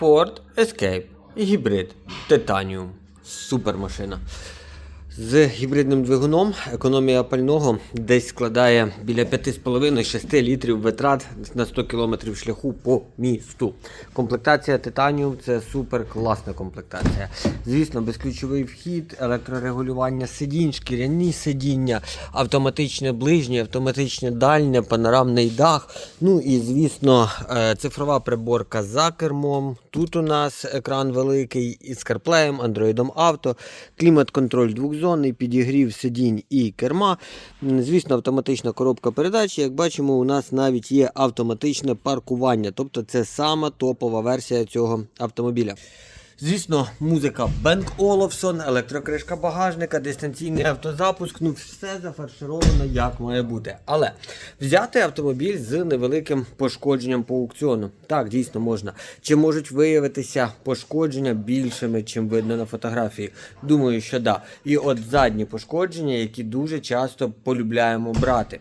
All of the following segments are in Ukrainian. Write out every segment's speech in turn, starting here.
Ford Escape гібрид Titanium. Супер машина. З гібридним двигуном економія пального десь складає біля 5,5-6 літрів витрат на 100 км шляху по місту. Комплектація Titanium це супер класна комплектація. Звісно, безключовий вхід, електрорегулювання сидінь, шкіряні сидіння, автоматичне ближнє, автоматичне дальнє, панорамний дах. Ну і звісно, е, цифрова приборка за кермом. Тут у нас екран великий із CarPlay, Android Auto, клімат-контроль двохзонний, підігрів сидінь і керма. Звісно, автоматична коробка передач. Як бачимо, у нас навіть є автоматичне паркування, тобто це сама топова версія цього автомобіля. Звісно, музика Бенк Оловсон, електрокришка багажника, дистанційний автозапуск, ну все зафаршировано як має бути. Але взяти автомобіль з невеликим пошкодженням по аукціону. Так, дійсно можна. Чи можуть виявитися пошкодження більшими, чим видно на фотографії? Думаю, що да. І от задні пошкодження, які дуже часто полюбляємо брати.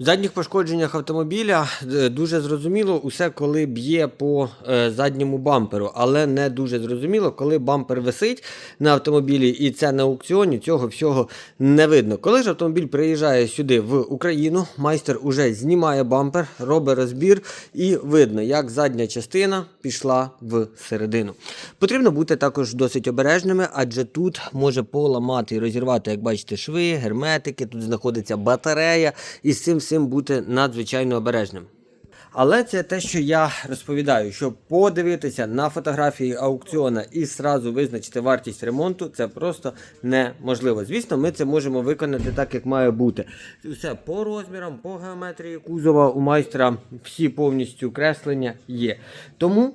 В задніх пошкодженнях автомобіля е, дуже зрозуміло усе, коли б'є по е, задньому бамперу, але не дуже зрозуміло, коли бампер висить на автомобілі, і це на аукціоні, цього всього не видно. Коли ж автомобіль приїжджає сюди в Україну, майстер уже знімає бампер, робить розбір, і видно, як задня частина пішла в середину. Потрібно бути також досить обережними, адже тут може поламати і розірвати, як бачите, шви, герметики, тут знаходиться батарея, і з цим всім бути надзвичайно обережним. Але це те, що я розповідаю, що подивитися на фотографії аукціона і сразу визначити вартість ремонту, це просто неможливо. Звісно, ми це можемо виконати так, як має бути. Все по розмірам, по геометрії кузова у майстра всі повністю креслення є. Тому